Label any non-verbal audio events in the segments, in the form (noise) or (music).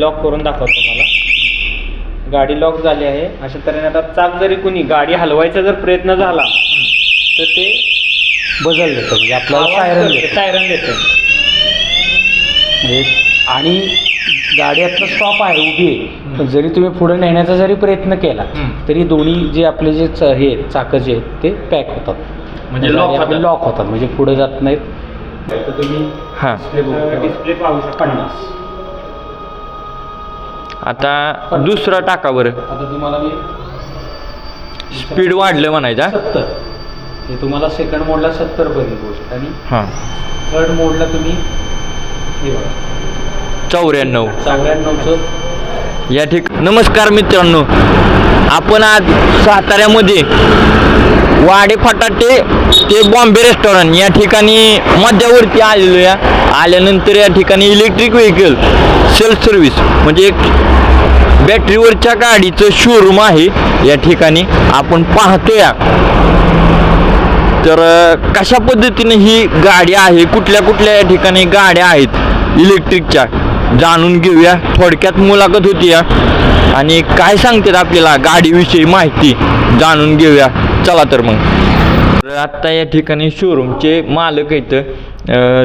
Lock करून दाखवतो तुम्हाला. गाडी लॉक झाली आहे. अशा तऱ्हेने आता चाक जरी कुणी गाडी हलवायचा जर प्रयत्न झाला तर ते बदल देतं. म्हणजे आपल्याला सायरन देतं. सायरन देते. म्हणजे आणि गाडी आता स्टॉप आहे उभी आहे. पण जरी तुम्ही पुढे नेण्याचा जरी प्रयत्न केला. तरी दोन्ही जे आपले जे च- हे आहेत, चाकं जे आहेत ते पॅक होतात. म्हणजे lock होतात. लॉक होतात. म्हणजे पुढे जात नाहीत. तर तुम्ही हां. डिस्प्ले पाहू शकता. पन्नास. आता दुसरा टाका बरं. आता तुम्हाला मी स्पीड वाढलं म्हणायचा सत्तर. हे तुम्हाला सेकंड मोडला सत्तर पर्यंत आणि हां. थर्ड मोडला तुम्ही हे बघा. चौऱ्याण्णव. चौऱ्याण्णवचं. या ठिक नमस्कार मित्रांनो. आपण आज साताऱ्यामध्ये वाडे फटाटे ते बॉम्बे रेस्टॉरंट या ठिकाणी मध्यावरती आलेलो या. आल्यानंतर या ठिकाणी इलेक्ट्रिक व्हेकल सेल्फ सर्व्हिस म्हणजे एक बॅटरीवरच्या गाडीचं शोरूम आहे. या ठिकाणी आपण पाहतोया. तर कशा पद्धतीने ही गाडी आहे? कुठल्या कुठल्या या ठिकाणी गाड्या आहेत? इलेक्ट्रिकच्या जाणून घेऊया. थोडक्यात मुलाखत होती. या आणि काय सांगतात आपल्याला गाडीविषयी माहिती जाणून घेऊया. चला तर मग. तर आत्ता या ठिकाणी शोरूमचे मालक आहेत.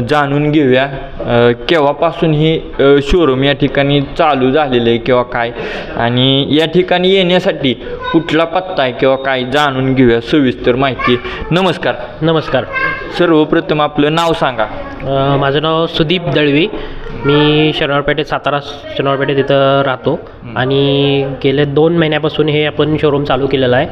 जाणून घेऊया. केव्हापासून ही शोरूम या ठिकाणी चालू झालेलं आहे किंवा काय? आणि या ठिकाणी येण्यासाठी कुठला पत्ता आहे किंवा काय जाणून घेऊया. सविस्तर माहिती. नमस्कार. नमस्कार. सर्वप्रथम आपलं नाव सांगा. माझं नाव सुदीप दळवी. मी शनिवारपेठेत सातारा शनिवारपेठेत तिथं राहतो. आणि गेले दोन महिन्यापासून हे आपण शोरूम चालू केलेलं आहे.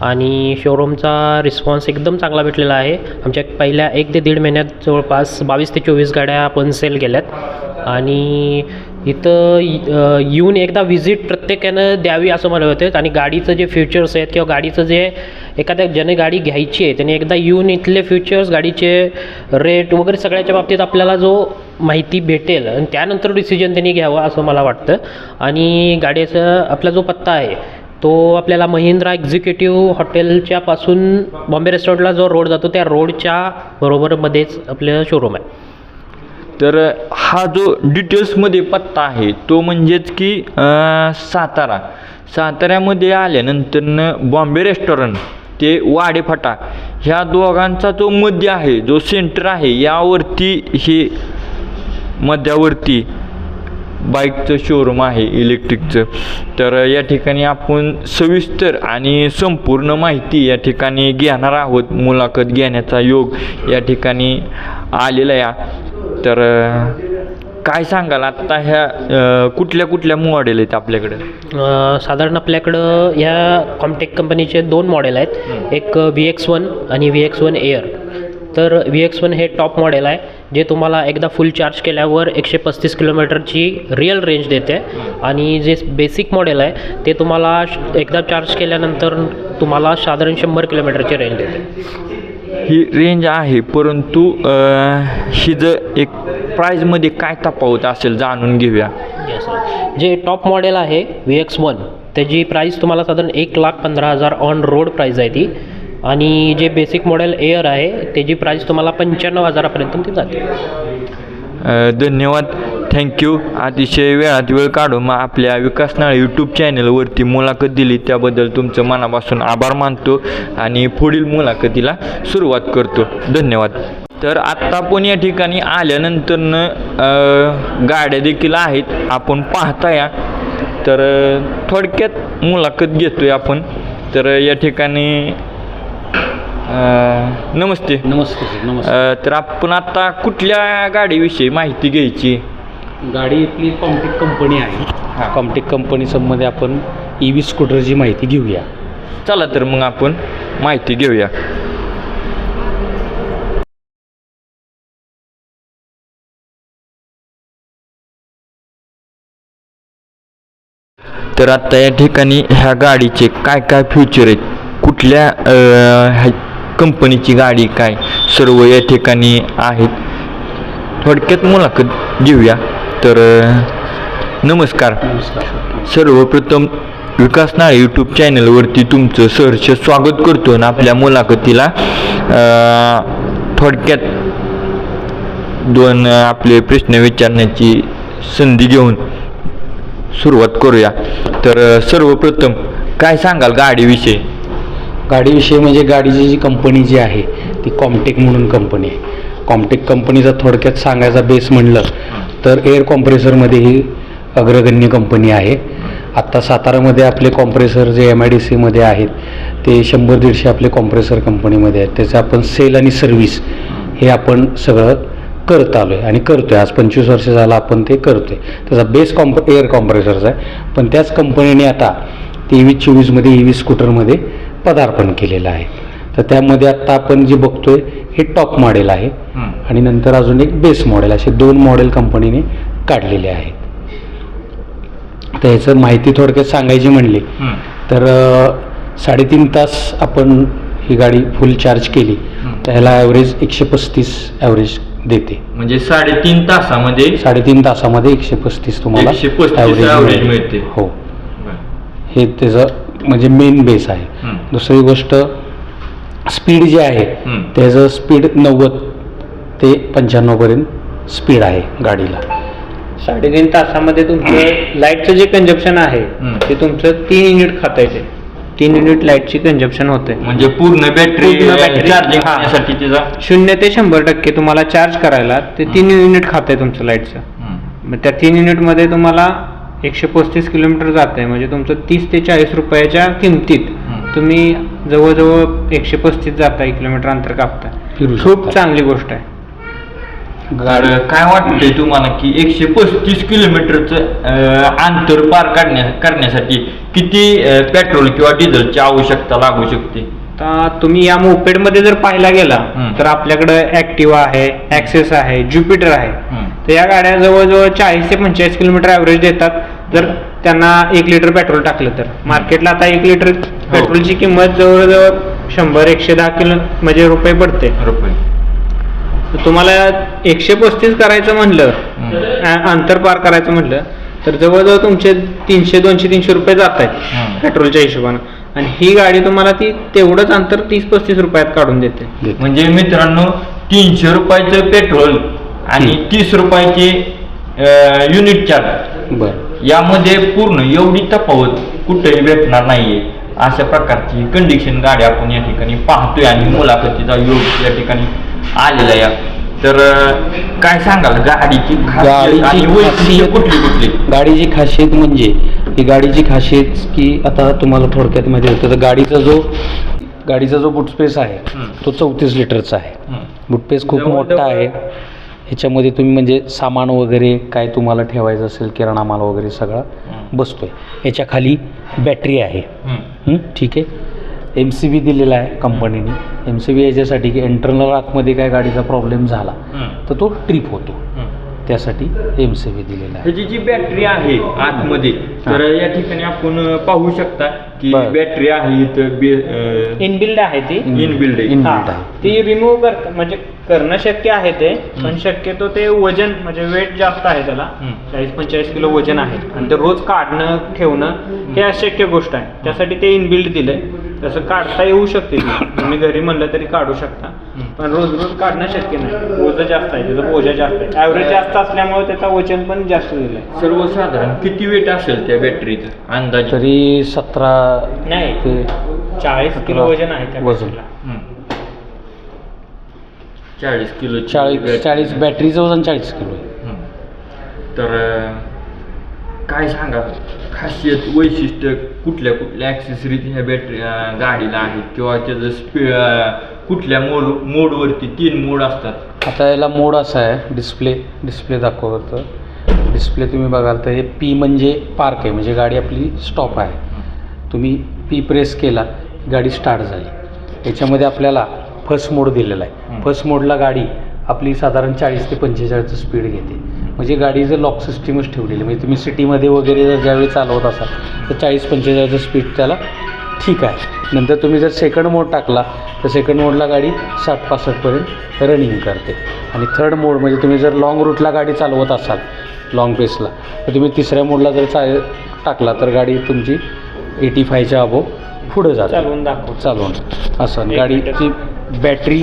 आणि शोरूमचा रिस्पॉन्स एकदम चांगला भेटलेला आहे. आमच्या पहिल्या एक ते दीड महिन्यात जवळपास बावीस ते चोवीस गाड्या आपण सेल केल्यात. आणि इथं येऊन एकदा व्हिजिट प्रत्येकानं द्यावी असं मला होतं आणि गाडीचं जे फ्युचर्स आहेत किंवा गाडीचं जे एखाद्या ज्याने गाडी घ्यायची आहे त्याने एकदा येऊन इथले फ्युचर्स गाडीचे रेट वगैरे सगळ्याच्या बाबतीत आपल्याला जो माहिती भेटेल आणि त्यानंतर डिसिजन त्यांनी घ्यावं असं मला वाटतं. आणि गाडीचा आपला जो पत्ता आहे तो आपल्याला महिंद्रा एक्झिक्युटिव्ह हॉटेलच्या पासून बॉम्बे रेस्टॉरंटला जो रोड जातो त्या रोडच्या बरोबरमध्येच आपलं शोरूम आहे. तर हा जो डिटेल्समध्ये पत्ता आहे तो म्हणजेच की सातारा. साताऱ्यामध्ये आल्यानंतरनं बॉम्बे रेस्टॉरंट ते वाडेफाटा ह्या दोघांचा जो मध्य आहे जो सेंटर आहे यावरती हे मध्यावरती बाईकचं शोरूम आहे इलेक्ट्रिकचं तर या ठिकाणी आपण सविस्तर आणि संपूर्ण माहिती या ठिकाणी घेणार आहोत. मुलाखत घेण्याचा योग या ठिकाणी आलेला या तर काय सांगाल? आत्ता ह्या कुठल्या कुठल्या मॉडेल आहेत आपल्याकडं? साधारण आपल्याकडं ह्या कॉमटेक कंपनीचे दोन मॉडेल आहेत. एक व्ही एक्स वन आणि व्ही एक्स वन एअर तर व्ही एक्स वन हे टॉप मॉडेल आहे जे तुम्हाला एकदा फुल चार्ज केल्यावर एकशे पस्तीस किलोमीटरची रिअल रेंज देते. आणि जे बेसिक मॉडेल आहे ते तुम्हाला एकदा चार्ज केल्यानंतर तुम्हाला साधारण शंभर किलोमीटरची रेंज देते. ही रेंज आहे परंतु ही जर एक प्राईजमध्ये काय तफावत असेल जाणून घेऊया. जे टॉप मॉडेल आहे व्ही एक्स वन त्याची प्राईस तुम्हाला साधारण एक लाख पंधरा हजार ऑन रोड प्राईज आहे ती. आणि जे बेसिक मॉडेल एअर आहे त्याची प्राईस तुम्हाला पंच्याण्णव हजारापर्यंत ती जाते. धन्यवाद. थँक्यू अतिशय वेळात वेळ काढून मग आपल्या विकासनाळ यूट्यूब चॅनलवरती मुलाखत दिली. त्याबद्दल तुमचं मनापासून आभार मानतो आणि पुढील मुलाखतीला सुरुवात करतो. धन्यवाद. तर आत्ता पण या ठिकाणी आल्यानंतरनं गाड्या देखील आहेत. आपण पाहता या. तर थोडक्यात मुलाखत घेतोय आपण. तर या ठिकाणी अ, नमस्ते. नमस्ते सर नमस्ते. अ, तर आपण आता कुठल्या गाडीविषयी माहिती घ्यायची? गाडी आपली कॉम्टेक कंपनी आहे. हां. कॉम्टेक कंपनीसंबंधी आपण ई व्ही स्कूटरची माहिती घेऊया. चला तर मग आपण माहिती घेऊया. तर आता या ठिकाणी ह्या गाडीचे काय काय फ्युचर आहेत? कुठल्या अ, ह्या कंपनीची गाडी काय सर्व या ठिकाणी आहेत. थोडक्यात मुलाखत घेऊया. तर नमस्कार. सर्वप्रथम विकास नाळे यूट्यूब चॅनलवरती तुमचं सहर्ष स्वागत करतो आणि आपल्या मुलाखतीला थोडक्यात दोन आपले प्रश्न विचारण्याची संधी घेऊन सुरुवात करूया. तर सर्वप्रथम काय सांगाल गाडीविषयी? गाडीविषयी म्हणजे गाडीची जी कंपनी जी आहे ती कॉम्टेक म्हणून कंपनी आहे. कॉम्टेक कंपनीचा थोडक्यात सांगायचा बेस म्हणलं तर एअर कॉम्प्रेसरमध्ये ही अग्रगण्य कंपनी आहे. आत्ता सातारामध्ये आपले कॉम्प्रेसर जे एम आय डी सीमध्ये आहेत ते शंभर दीडशे आपले कॉम्प्रेसर कंपनीमध्ये आहेत. त्याचं आपण सेल आणि सर्व्हिस हे आपण सगळं करत आलो आहे आणि करतो आहे आज पंचवीस वर्ष झालं आपण ते करतो आहे त्याचा बेस कॉम्प एअर कॉम्प्रेसरचा आहे. पण त्याच कंपनीने आता तेवीस चोवीसमध्ये ई व्ही स्कूटरमध्ये पदार्पण केलेलं आहे. तर त्यामध्ये आत्ता आपण जे बघतोय हे टॉप मॉडेल आहे. आणि नंतर अजून एक बेस मॉडेल असे दोन मॉडेल कंपनीने काढलेले आहेत. तर ह्याचं माहिती थोडक्यात सांगायची म्हणली तर साडेतीन तास आपण ही गाडी फुल चार्ज केली. तर ह्याला ॲव्हरेज एकशे पस्तीस ॲव्हरेज देते. म्हणजे साडेतीन तासामध्ये साडेतीन तासामध्ये एकशे पस्तीस तुम्हाला 135 average average मिळेल. मिळते. हो. हे त्याचं म्हणजे मेन बेस आहे. दुसरी गोष्ट स्पीड जे आहे. त्याचं स्पीड नव्वद ते पंच्याण्णवपर्यंत स्पीड आहे गाडीला. साडेतीन तासामध्ये तुमचं लाईटचं जे कंजप्शन आहे. ते तुमचं तीन युनिट खाता येते तीन युनिट लाईटची कंजप्शन होते म्हणजे पूर्ण बॅटरी चार्जिंग हा. शून्य ते शंभर टक्के तुम्हाला चार्ज करायला ते तीन युनिट खात आहे तुमचं लाईटचं. मग त्या तीन युनिटमध्ये तुम्हाला एकशे पस्तीस किलोमीटर जात आहे म्हणजे तुमचं तीस ते चाळीस रुपयाच्या किमतीत. तुम्ही जवळजवळ एकशे पस्तीस जाताय किलोमीटर अंतर कापताय खूप. चांगली गोष्ट आहे काय वाटतंय तुम्हाला की एकशे पस्तीस किलोमीटरचं अंतर पार काढण्या करण्यासाठी किती पेट्रोल किंवा डिझेलची आवश्यकता लागू शकते आता तुम्ही या मोपेडमध्ये जर पाहायला गेला हम्म. तर आपल्याकडे ऍक्टिवा आहे ऍक्सेस आहे ज्युपिटर आहे हम्म. तर या गाड्या जवळजवळ चाळीस ते पंचेचाळीस किलोमीटर ॲव्हरेज देतात जर त्यांना एक लिटर पेट्रोल टाकलं तर मार्केटला आता एक लिटर हो. पेट्रोलची किंमत जवळजवळ शंभर एकशे दहा किलो म्हणजे रुपये पडते रुपये तर तुम्हाला एकशे पस्तीस करायचं म्हणलं हम्म. अ- अंतर पार करायचं म्हणलं तर जवळजवळ तुमचे तीनशे दोनशे तीनशे रुपये जात हम्म. आहेत पेट्रोलच्या हिशोबानं आणि ही गाडी तुम्हाला ती तेवढंच अंतर तीस पस्तीस रुपयात काढून देते. म्हणजे मित्रांनो तीनशे रुपयाचं पेट्रोल आणि तीस रुपयाचे युनिट चार्ज बरं. यामध्ये पूर्ण एवढी तफावत कुठेही भेटणार नाहीये. अशा प्रकारची कंडिशन गाडी आपण या ठिकाणी पाहतोय आणि मुलाखतीचा योग या ठिकाणी आलेला या तर काय सांगाल? गाडीची खासियत आणि गाडीची वैशिष्ट्य खासियत कुठली कुठली? गाडीची खासियत म्हणजे ही गाडीची खासियत की आता तुम्हाला थोडक्यात माहिती होतं तर गाडीचा जो गाडीचा जो बुट स्पेस आहे हम्म. तो चौतीस लिटरचा आहे. हम्म. बुटपेस खूप जवळ- मोठा आहे. ह्याच्यामध्ये तुम्ही म्हणजे सामान वगैरे काय तुम्हाला ठेवायचं असेल किराणा माल वगैरे सगळा हम्म. बसतोय. याच्या खाली बॅटरी आहे. हम्म. हं, ठीक आहे. एम सी बी दिलेला आहे कंपनीने. एम सी बी याच्यासाठी की इंटरनल आतमध्ये काय गाडीचा प्रॉब्लेम झाला. तर तो ट्रिप होतो. त्यासाठी एम सी बी दिलेला आहे ह्याची जी बॅटरी आहे आतमध्ये तर या ठिकाणी आपण पाहू शकता की बरं. बॅटरी आहे इथं बे- इनबिल्ड आहे ती. Inbuilt आहे. Inbuilt आहे. ती रिमूव्ह कर म्हणजे करणं शक्य आहे ते पण शक्यतो ते वजन म्हणजे वेट जास्त आहे त्याला. हम्म. चाळीस पंचेचाळीस किलो वजन आहे. आणि ते रोज काढणं ठेवणं हे अशक्य गोष्ट आहे. त्यासाठी ते इनबिल्ड दिलंय. तसं काढता येऊ शकते ती. तुम्ही घरी म्हणलं तरी काढू शकता. पण रोज रोज काढणं शक्य नाही. ओझं जास्त आहे त्याचं बोजा जास्त आहे. ॲव्हरेज जास्त असल्यामुळे त्याचा वजन पण जास्त दिलंय. सर्वसाधारण किती वेट असेल त्या बॅटरीचं अंदाजे? तरी सतरा नाही ते चाळीस किलो वजन आहे त्या वजन. battery ला. हम्म. चाळीस किलो चाळीस चाळीस बॅटरीचं वजन चाळीस किलो आहे. तर अं, काय सांगा? खासियत वैशिष्ट्य कुठल्या कुठल्या ॲक्सेसरीज ह्या बॅटरी गाडीला आहेत? किंवा त्याचं स्पी कुठल्या मोड मोडवरती तीन मोड असतात? आता याला मोड असा आहे डिस्प्ले डिस्प्ले दाखवतं. डिस्प्ले तुम्ही बघाल तर हे पी म्हणजे पार्क आहे म्हणजे गाडी आपली स्टॉप आहे. तुम्ही पी प्रेस केला गाडी स्टार्ट झाली. याच्यामध्ये आपल्याला फर्स्ट मोड दिलेला आहे. फर्स्ट मोडला गाडी आपली साधारण चाळीस ते पंचेचाळीसचं स्पीड घेते. म्हणजे गाडीचं लॉक सिस्टीमच ठेवलेली म्हणजे तुम्ही सिटीमध्ये वगैरे जर ज्यावेळी चालवत असाल तर चाळीस पंचेचाळीसचं स्पीड त्याला ठीक आहे. नंतर तुम्ही जर सेकंड मोड टाकला तर सेकंड मोडला गाडी साठ पासष्टपर्यंत रनिंग करते. आणि थर्ड मोड म्हणजे तुम्ही जर लॉंग रूटला गाडी चालवत असाल लॉंग पेसला तर तुम्ही तिसऱ्या मोडला जर चा टाकला तर गाडी तुमची एटी फायच्या अबो पुढं जाते. चालवून दाखव. चालवून. असं. गाडीची बॅटरी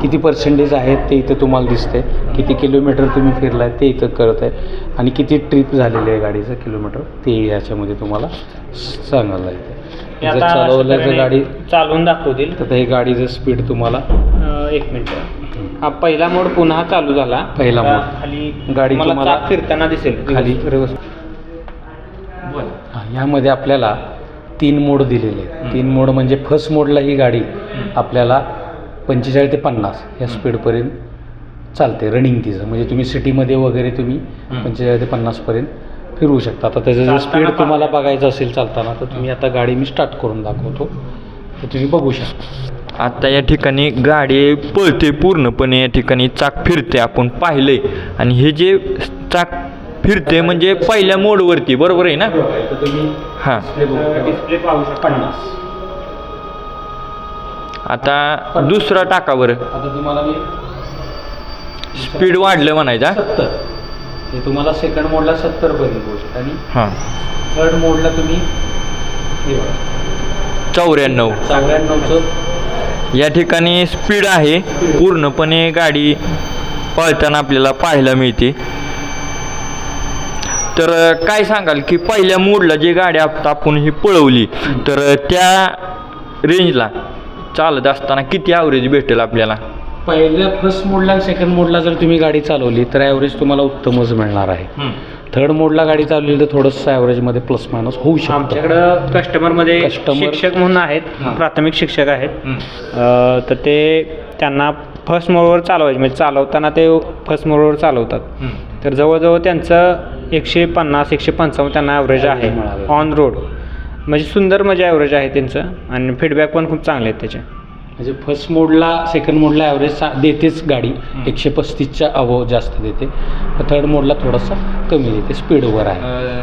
किती पर्सेंटेज आहे ते इथं तुम्हाला दिसते किती किलोमीटर तुम्ही फिरलाय ते इथं कळत आहे आणि किती ट्रिप झालेली आहे गाडीचं किलोमीटर ते याच्यामध्ये तुम्हाला सांगायला येतं जर चालवलं गाडी चालवून दाखवतील. तर हे गाडीचं स्पीड तुम्हाला एक मिनिट. हा पहिला मोड पुन्हा चालू झाला. पहिला मोड. खाली गाडी तुम्हाला फिरताना दिसेल. खाली यामध्ये आपल्याला तीन मोड दिलेले. आहेत तीन मोड म्हणजे फर्स्ट मोडला ही गाडी आपल्याला पंचेचाळीस ते पन्नास या स्पीडपर्यंत चालते रनिंग तिचं. म्हणजे तुम्ही सिटीमध्ये वगैरे तुम्ही पंचेचाळीस ते पन्नासपर्यंत फिरवू शकता. आता त्याचं जर स्पीड तुम्हाला बघायचं असेल चालताना तर तुम्ही आता गाडी मी स्टार्ट करून दाखवतो. तर तुम्ही बघू शकता. आता या ठिकाणी गाडी पळते पूर्णपणे. या ठिकाणी चाक फिरते आपण पाहिलंय आणि हे जे चाक फिरते म्हणजे पहिल्या मोडवरती बरोबर आहे ना? हां. डिस्प्ले पाहू शकता. पन्नास. आता दुसरा टाकावर आता तुम्हाला मी स्पीड वाढलं म्हणायचा सत्तर. हे तुम्हाला सेकंड मोडला सत्तरपर्यंत गोष्ट आणि हां. थर्ड मोडला तुम्ही हे बघा. चौऱ्याण्णव. चौऱ्याण्णवचं या ठिकाणी स्पीड आहे. पूर्णपणे गाडी पळताना आपल्याला पाहायला मिळते. तर काय सांगाल की पहिल्या मोडला जी गाडी आप- आपण ही पळवली तर त्या रेंजला चालत असताना किती ॲव्हरेज भेटेल आपल्याला? पहिल्या फर्स्ट मोडला आणि सेकंड मोडला जर तुम्ही गाडी चालवली तर ॲव्हरेज तुम्हाला उत्तमच मिळणार आहे. थर्ड मोडला गाडी चालवली तर थोडंसं ॲव्हरेजमध्ये प्लस मायनस होऊ शकतं. आमच्याकडं कस्टमरमध्ये Customer- शिक्षक म्हणून आहेत हां. प्राथमिक शिक्षक आहेत. तर ते त्यांना फर्स्ट मोडवर चालवायचे म्हणजे चालवताना ते फर्स्ट मोडवर चालवतात. तर जवळजवळ त्यांचं एकशे पन्नास एकशे पंचावन्न त्यांना ॲव्हरेज आहे. ऑन रोड म्हणजे सुंदर म्हणजे ॲव्हरेज आहे त्यांचं. आणि फीडबॅक पण खूप चांगले आहेत त्याचे. म्हणजे फर्स्ट मोडला सेकंड मोडला ॲव्हरेज देतेच गाडी. एकशे पस्तीसच्या अबो जास्त देते. थर्ड मोडला थोडासा कमी देते. स्पीडवर आहे.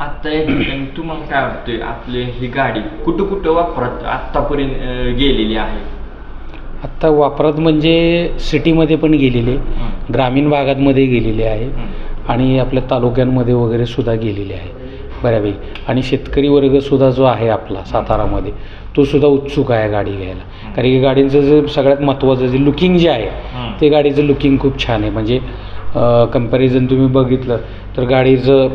आत्ता या ठिकाणी तुम्हाला काय वाटतंय? आपली ही गाडी कुठं कुठं वापरात आत्तापर्यंत गेलेली आहे? आत्ता वापरात म्हणजे सिटीमध्ये पण गेलेले ग्रामीण भागांमध्ये गेलेले आहे. आणि आपल्या तालुक्यांमध्ये वगैरे सुद्धा गेलेले आहे बऱ्यापैकी. आणि शेतकरी वर्गसुद्धा जो आहे आपला सातारामध्ये तो सुद्धा उत्सुक आहे गाडी घ्यायला. कारण की गाडीचं जे सगळ्यात महत्त्वाचं जे लुकिंग जे आहे ते गाडीचं लुकिंग खूप छान आहे. म्हणजे कंपॅरिझन तुम्ही बघितलं तर गाडीचं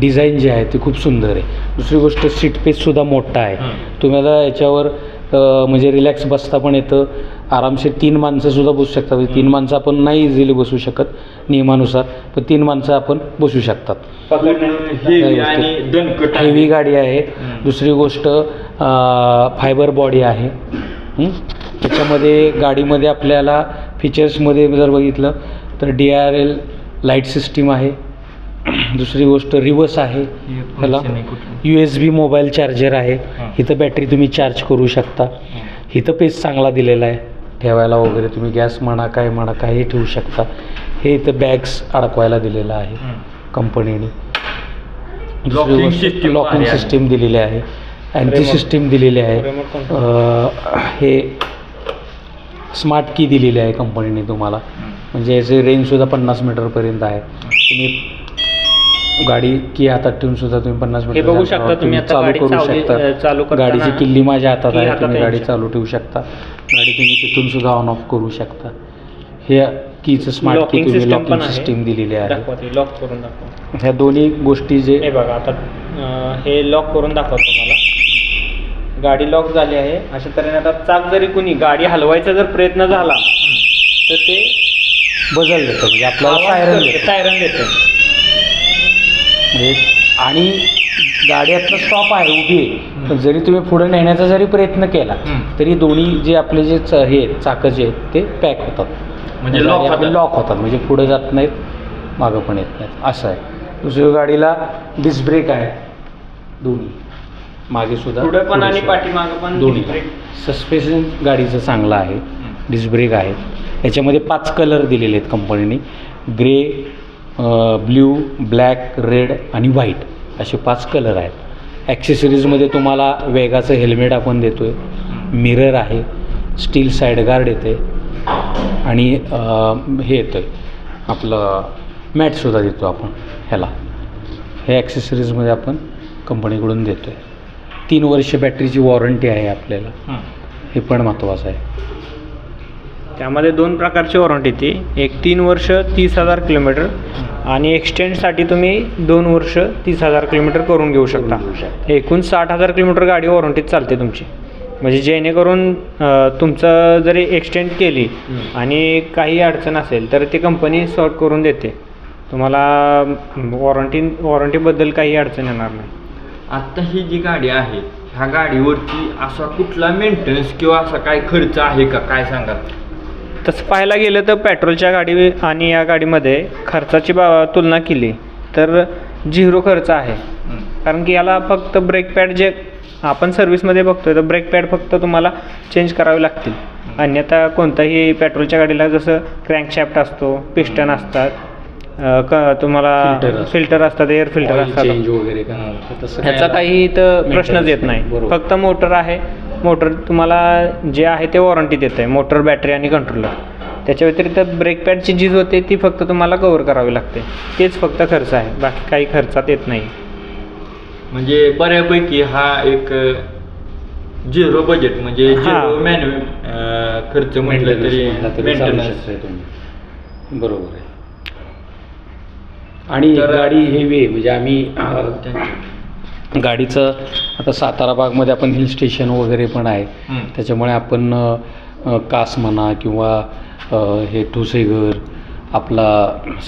डिझाईन जे आहे ते खूप सुंदर आहे. दुसरी गोष्ट सीट पेससुद्धा मोठा आहे. तुम्हाला याच्यावर म्हणजे रिलॅक्स बसता पण येतं. आरामशीर तीन माणसंसुद्धा बसू शकतात. म्हणजे तीन माणसं आपण नाही इझिली बसू शकत नियमानुसार पण तीन माणसं आपण बसू शकतात. हेवी आणि दणकट आहे. हेवी गाडी आहे. दुसरी गोष्ट फायबर बॉडी आहे. हं? त्याच्यामध्ये गाडीमध्ये आपल्याला फीचर्समध्ये जर बघितलं तर D R L light system आहे. दुसरी गोष्ट रिवर्स आहे. ह्याला function आहे कुठलं? U S B mobile charger आहे. इथं बॅटरी तुम्ही चार्ज करू शकता. इथं पेस चांगला दिलेला आहे. ठेवायला वगैरे तुम्ही गॅस म्हणा काय म्हणा काही ठेवू शकता. हे इथं बॅग्स अडकवायला दिलेलं आहे कंपनीने. लॉकिंग. सिस्टीम दिलेली आहे. अँटी. सिस्टीम दिलेली आहे. हे स्मार्ट की दिलेली आहे कंपनीने तुम्हाला. म्हणजे याचे रेंजसुद्धा पन्नास मीटरपर्यंत आहे. तुम्ही गाडी की हातात ठेवून सुद्धा तुम्ही पन्नास हे मीटर बघू शकता तुम्ही आता चालू गाडी करू शकता. गाडीची किल्ली माझ्या हातात आहे तुम्ही गाडी. चालू ठेवू शकता. गाडी तुम्ही तिथून सुद्धा ऑन ऑफ करू शकता. हे कीचं स्मार्ट की तुम्ही सिस्टम लॉकिंग सिस्टीम दिलेली आहे. लॉक करून दाखवा ह्या दोन्ही गोष्टी जे हे बघा आता हे लॉक करून दाखवतो तुम्हाला. गाडी लॉक झाली आहे. अशा तऱ्हेने आता चाक जरी कुणी गाडी हलवायचा जर प्रयत्न झाला तर ते बदल देतं. म्हणजे आपल्याला सायरन देतं. सायरन देते. म्हणजे आणि गाडी आता स्टॉप आहे उभी आहे. पण जरी तुम्ही पुढे नेण्याचा जरी प्रयत्न केला तरी दोन्ही जे आपले जे च- हे आहेत, चाकं जे आहेत ते पॅक होतात. म्हणजे lock होतात. लॉक होतात. म्हणजे पुढे जात नाहीत मागं पण येत नाहीत. असं आहे. दुसरी गाडीला डिस्क ब्रेक आहे. दोन्ही. मागे सुद्धा पुढे पण आणि सुद्धा. पाठीमागं पण दोन्ही. सस्पेन्शन गाडीचं चांगलं आहे. डिस्क ब्रेक आहेत याच्यामध्ये पाच कलर दिलेले आहेत कंपनीने ग्रे ब्ल्यू ब्लॅक रेड आणि व्हाईट असे पाच कलर आहेत. ॲक्सेसरीजमध्ये तुम्हाला वेगाचं हेल्मेट आपण देतो आहे मिरर आहे स्टील साईड गार्ड येते आणि हे येतं आहे आपलं मॅटसुद्धा देतो आपण ह्याला. हे ॲक्सेसरीजमध्ये आपण कंपनीकडून देतो आहे तीन वर्ष बॅटरीची वॉरंटी आहे आपल्याला. हे. पण महत्त्वाचं आहे. त्यामध्ये दोन प्रकारची वॉरंटी येते. एक तीन वर्ष तीस हजार किलोमीटर आणि एक्सटेंडसाठी तुम्ही दोन वर्ष तीस हजार किलोमीटर करून घेऊ शकता. एकूण साठ हजार किलोमीटर गाडी वॉरंटीत चालते तुमची. म्हणजे जेणेकरून तुमचं जरी एक्सटेंड केली आणि काही अडचण असेल तर ती कंपनी सॉर्ट करून देते. तुम्हाला वॉरंटी वॉरंटीबद्दल काही अडचण येणार नाही. आत्ता ही जी गाडी आहे ह्या गाडीवरती असा कुठला मेंटेनन्स किंवा असा काय खर्च आहे का? काय सांगाल? तसं पाहायला गेलं तर पेट्रोलच्या गाडी आणि या गाडीमध्ये खर्चाची बा तुलना केली तर झिरो खर्च आहे. कारण की याला फक्त ब्रेक पॅड जे आपण सर्व्हिसमध्ये बघतोय तर ब्रेक पॅड फक्त तुम्हाला चेंज करावे लागतील. अन्यथा कोणताही पेट्रोलच्या गाडीला जसं क्रँकशॅफ्ट असतो पिस्टन असतात क तुम्हाला. फिल्टर असतात. एअर फिल्टर असतात. ह्याचा काही तर प्रश्नच येत नाही. फक्त मोटर आहे. मोटर तुम्हाला जे आहे ते वॉरंटी देत आहे मोटर बॅटरी आणि कंट्रोलर त्याच्या व्यतिरिक्त ब्रेक पॅडची झीज होते ती फक्त तुम्हाला कवर करावी लागते. तेच फक्त खर्च आहे बाकी काही खर्चात येत नाही. म्हणजे बऱ्यापैकी हा एक झिरो बजेट म्हणजे हा. मॅन्यु खर्च म्हटलं तरी मेंटेनन्स. बरोबर आहे. आणि गाडी हेवी आहे म्हणजे आम्ही गाडीचं आता सातारा भागमध्ये आपण हिल स्टेशन वगैरे पण आहे. त्याच्यामुळे आपण कास म्हणा किंवा हे ठोसेघर आपला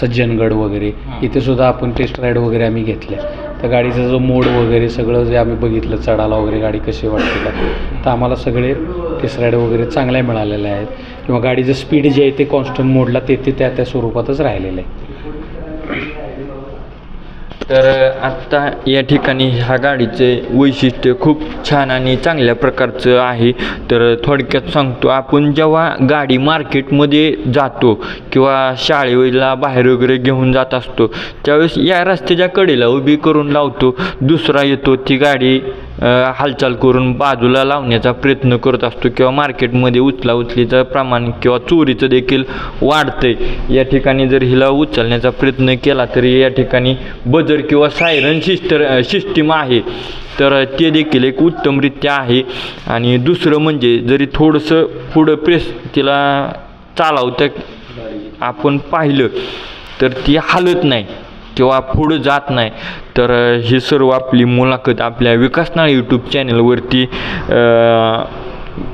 सज्जनगड वगैरे. इथे सुद्धा आपण टेस्ट राईड वगैरे आम्ही घेतले तर गाडीचा जो मोड वगैरे सगळं जे आम्ही बघितलं चढाला वगैरे गाडी कशी वाटते का तर आम्हाला सगळे टेस्ट राईड वगैरे चांगल्या मिळालेल्या आहेत किंवा गाडीचं स्पीड जे आहे ते कॉन्स्टंट मोडला ते ते त्या त्या स्वरूपातच राहिलेलं आहे तर आत्ता या ठिकाणी ह्या गाडीचे वैशिष्ट्य खूप छान आणि चांगल्या प्रकारचं आहे. तर थोडक्यात सांगतो आपण जेव्हा गाडी मार्केटमध्ये जातो किंवा शाळेला बाहेर वगैरे घेऊन जात असतो त्यावेळेस या रस्त्याच्या कडेला उभी करून लावतो दुसरा येतो ती गाडी हालचाल करून बाजूला लावण्याचा प्रयत्न करत असतो किंवा मार्केटमध्ये उचला उचलीचं प्रमाण किंवा चोरीचं देखील वाढते या ठिकाणी जर हिला उचलण्याचा प्रयत्न केला तरी या ठिकाणी बजर किंवा सायरन सिस्टर सिस्टीम आहे. तर ते देखील एक उत्तमरित्या आहे. आणि दुसरं म्हणजे जरी थोडंसं पुढं प्रेस तिला चालावतं आपण पाहिलं तर ती हालत नाही. किंवा पुढं जात नाही तर ही सर्व आपली मुलाखत आपल्या विकासनाळ यूट्यूब चॅनलवरती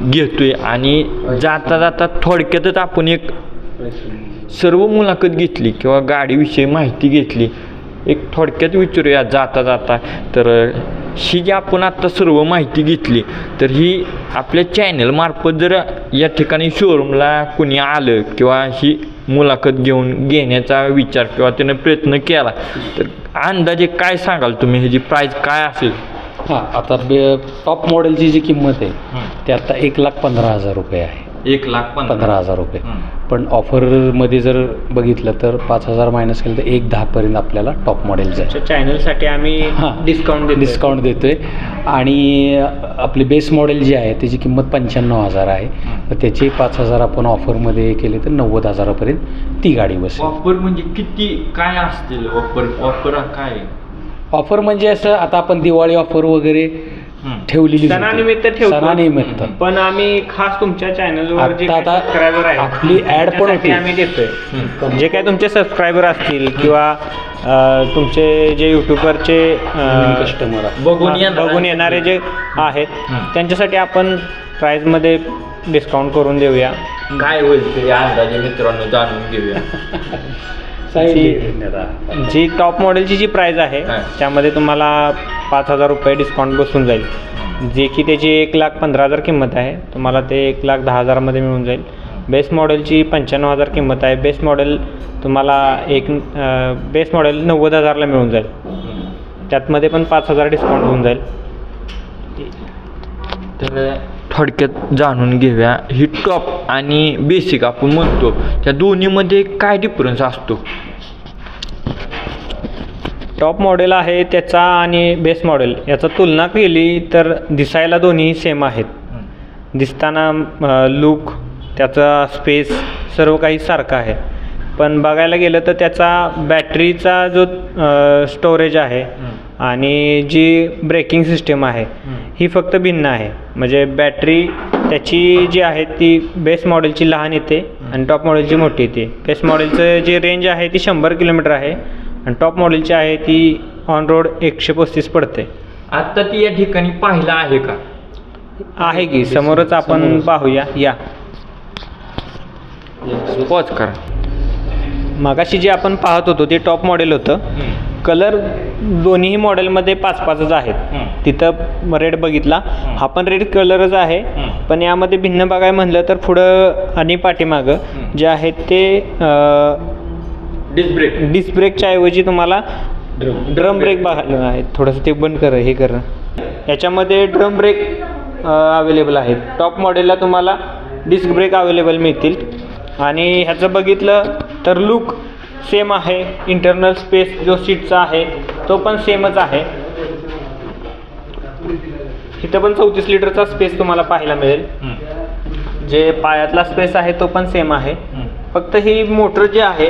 घेतोय. आणि जाता जाता थोडक्यातच आपण एक सर्व मुलाखत घेतली किंवा गाडीविषयी माहिती घेतली एक थोडक्यात विचारूया जाता जाता. तर ही जी आपण आत्ता सर्व माहिती घेतली तर ही आपल्या चॅनलमार्फत जर या ठिकाणी शोरूमला कुणी आलं किंवा ही मुलाखत घेऊन घेण्याचा विचार किंवा त्यानं प्रयत्न केला. तर अंदाजे काय सांगाल तुम्ही? ह्याची प्राईस काय असेल? हां आता बे टॉप मॉडेलची जी किंमत आहे ती आता एक लाख पंधरा हजार रुपये आहे. एक लाख पंधरा हजार रुपये. पण ऑफरमध्ये जर बघितलं तर पाच हजार मायनस केलं तर एक दहापर्यंत आपल्याला टॉप मॉडेलचं आहे चॅनलसाठी आम्ही हां. डिस्काउंट देतो डिस्काउंट देतोय. आणि आपली बेस मॉडेल जी आहे त्याची किंमत पंच्याण्णव हजार आहे. तर त्याची पाच हजार आपण ऑफरमध्ये केले तर नव्वद हजारापर्यंत ती गाडी बसेल. ऑफर म्हणजे किती काय असतील ऑफर ऑफर काय? ऑफर म्हणजे असं आता आपण दिवाळी ऑफर वगैरे. ठेवलेली. सणानिमित्त ठेवतो सणानिमित्त पण आम्ही खास तुमच्या चॅनलवर जे आता- आता सबस्क्रायबर आहेत आपली ad पण होती. आम्ही देतोय जे काय तुमचे सबस्क्रायबर असतील किंवा अ, तुमचे जे युट्यूबरचे आहे. बघून येणार बघून येणारे जे आहेत. त्यांच्यासाठी आपण प्राईजमध्ये डिस्काउंट करून देऊया काय होईल तरी अंदाजे मित्रांनो जाणून घेऊया. (laughs) जी टॉप मॉडेलची जी प्राईज आहे हा. त्यामध्ये तुम्हाला पाच हजार रुपये डिस्काउंट बसून जाईल. जे की त्याची एक लाख पंधरा हजार किंमत आहे. तुम्हाला ते एक लाख दहा हजारामध्ये मिळून जाईल. बेस मॉडेलची पंच्याण्णव हजार किंमत आहे. बेस मॉडेल तुम्हाला एक बेस मॉडेल नव्वद हजारला मिळून जाईल. त्यातमध्ये पण पाच हजार डिस्काउंट होऊन जाईल. तर थोडक्यात जाणून घेऊया. ही टॉप आणि बेसिक आपण म्हणतो. त्या दोन्हीमध्ये काय डिफरन्स असतो? टॉप मॉडेल आहे त्याचा आणि बेस मॉडेल याचा तुलना केली तर दिसायला दोन्ही सेम आहेत. दिसताना लुक त्याचा स्पेस सर्व काही सारखं आहे. पण बघायला गेलं तर त्याचा बॅटरीचा जो स्टोरेज आहे आणि जी ब्रेकिंग सिस्टीम आहे ही फक्त भिन्न आहे. म्हणजे बॅटरी त्याची जी आहे ती बेस मॉडेलची लहान येते आणि टॉप मॉडेलची मोठी येते. बेस मॉडेलचं जी रेंज आहे ती शंभर किलोमीटर आहे. आणि टॉप मॉडेलची आहे ती ऑन रोड एकशे पस्तीस पडते. आत्ता ती या ठिकाणी पाहिला आहे का? आहे की समोरच आपण पाहूया. या. पॉज करा. मागाशी जे आपण पाहत होतो ते टॉप मॉडेल होतं. कलर दोन्ही मॉडेलमध्ये पाच पाचच आहेत. तिथं रेड बघितला. हा पण रेड कलरच आहे. पण यामध्ये भिन्न बघाय म्हणलं तर पुढं आणि पाठीमागं जे आहेत ते डिस्क ब्रेक डिस्क ब्रेकच्या ऐवजी तुम्हाला ड्रम ब्रेक बघायला आहे थोडंसं ते बंद कर हे कर. याच्यामध्ये ड्रम ब्रेक अवेलेबल आहेत. टॉप मॉडेलला तुम्हाला डिस्क ब्रेक अवेलेबल मिळतील. आणि ह्याचं बघितलं तर लुक सेम आहे. इंटरनल स्पेस जो सीटचा आहे तो पण सेमच आहे. इथं पण चौतीस लिटरचा स्पेस तुम्हाला पाहायला मिळेल. जे पायातला स्पेस आहे तो पण सेम आहे. फक्त ही मोटर जी आहे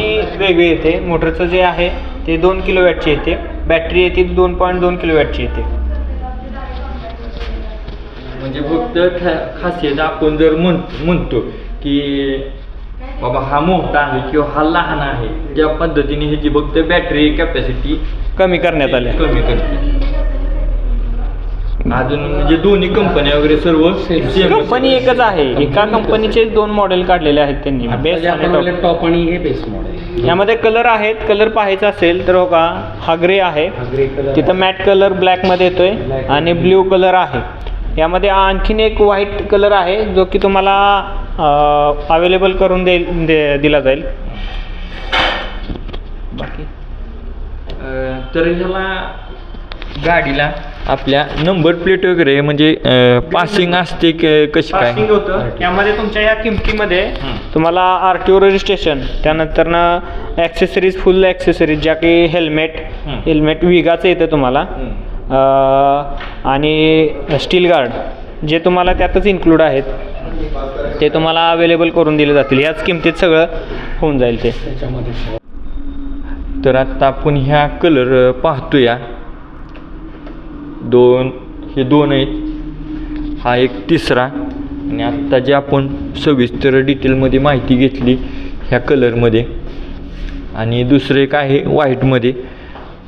ती वेगळी येते. मोटरचं जे आहे ते दोन किलो वॅटची येते. बॅटरी येते दोन पॉईंट दोन किलो वॅटची येते. म्हणजे फक्त खासियत आपण जर म्हण म्हणतो की बाबा हा मोठा आहे किंवा हा लहान आहे त्या पद्धतीने ह्याची फक्त बॅटरी कॅपॅसिटी कमी करण्यात आले. कमी करते. अजून म्हणजे दोन्ही कंपन्या वगैरे सर्व कंपनी एकच आहे. एका कंपनीचे दोन मॉडेल काढलेले आहेत त्यांनी. बेस आणि top. टॉप आणि हे बेस मॉडेल यामध्ये कलर आहेत कलर पाहायचा असेल तर हो का हा ग्रे आहे. तिथं मॅट कलर ब्लॅकमध्ये येतोय आणि ब्ल्यू कलर आहे. यामध्ये आणखीन एक व्हाईट कलर आहे जो की तुम्हाला अवेलेबल करून देईल दे दिला जाईल. बाकी? तर ह्याला गाडीला आपल्या नंबर प्लेट वगैरे म्हणजे पासिंग असते कशी काय पासिंग होतं यामध्ये तुमच्या या किमतीमध्ये. तुम्हाला आर टी ओ रजिस्ट्रेशन त्यानंतर ना ॲक्सेसरीज फुल ॲक्सेसरीज ज्या की हेल्मेट. हेल्मेट विगाचं येतं तुम्हाला. अं, आणि स्टील गार्ड जे तुम्हाला त्यातच इन्क्लूड आहेत ते तुम्हाला अवेलेबल करून दिले जातील याच किमतीत सगळं होऊन जाईल ते तर आता आपण ह्या कलर पाहतोया दोन हे दोन आहेत. हा एक तिसरा. आणि आत्ता जे आपण सविस्तर डिटेलमध्ये माहिती घेतली ह्या कलरमध्ये आणि दुसरं एक आहे व्हाईटमध्ये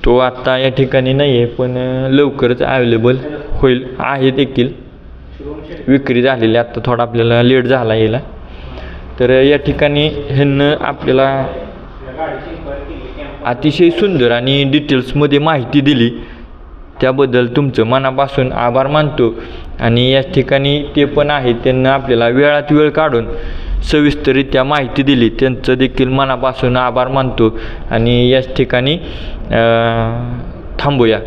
तो आत्ता या ठिकाणी नाही आहे पण लवकरच अवेलेबल होईल आहे देखील. विक्री झालेली आत्ता थोडा आपल्याला लेट झाला यायला तर या ठिकाणी ह्यांनं आपल्याला अतिशय सुंदर आणि डिटेल्समध्ये माहिती दिली. त्याबद्दल तुमचं मनापासून आभार मानतो. आणि या ठिकाणी ते पण आहे त्यांना आपल्याला वेळात वेळ काढून सविस्तरित्या माहिती दिली. त्यांचं देखील मनापासून आभार मानतो. आणि याच ठिकाणी थांबूया.